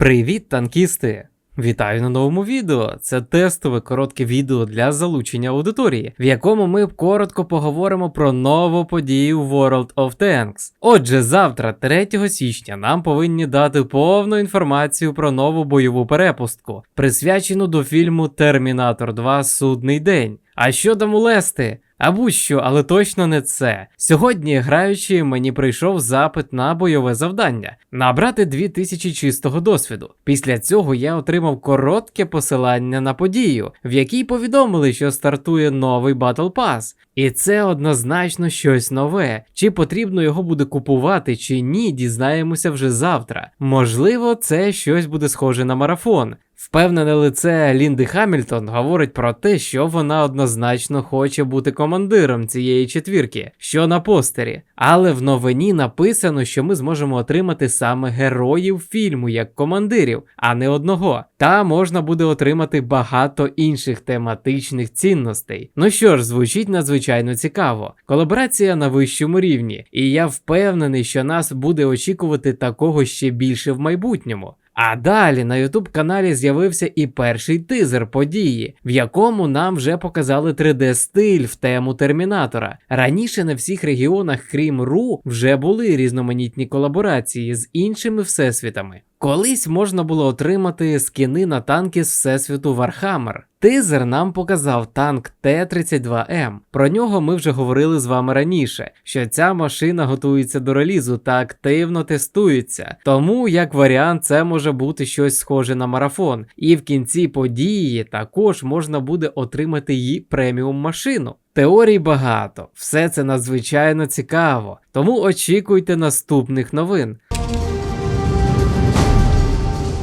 Привіт, танкісти! Вітаю на новому відео. Це тестове коротке відео для залучення аудиторії, в якому ми коротко поговоримо про нову подію World of Tanks. Отже, завтра, 3 січня, нам повинні дати повну інформацію про нову бойову перепустку, присвячену до фільму Термінатор 2 Судний день. А що там улести? А будь-що, але точно не це. Сьогодні, граючи, мені прийшов запит на бойове завдання набрати 2000 чистого досвіду. Після цього я отримав коротке посилання на подію, в якій повідомили, що стартує новий Battle Pass. І це однозначно щось нове. Чи потрібно його буде купувати, чи ні, дізнаємося вже завтра. Можливо, це щось буде схоже на марафон. Впевнене лице Лінди Хамільтон говорить про те, що вона однозначно хоче бути командиром цієї четвірки, що на постері. Але в новині написано, що ми зможемо отримати саме героїв фільму як командирів, а не одного. Та можна буде отримати багато інших тематичних цінностей. Ну що ж, звучить надзвичайно цікаво. Колаборація на вищому рівні, і я впевнений, що нас буде очікувати такого ще більше в майбутньому. А далі на Ютуб-каналі з'явився і перший тизер події, в якому нам вже показали 3D-стиль в тему Термінатора. Раніше на всіх регіонах, крім РУ, вже були різноманітні колаборації з іншими всесвітами. Колись можна було отримати скини на танки з всесвіту Вархаммер. Тизер нам показав танк Т-32М. Про нього ми вже говорили з вами раніше, що ця машина готується до релізу та активно тестується. Тому, як варіант, це може бути щось схоже на марафон. І в кінці події також можна буде отримати її преміум машину. Теорій багато, все це надзвичайно цікаво, тому очікуйте наступних новин.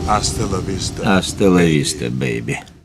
Hasta la vista. Hasta la vista, baby.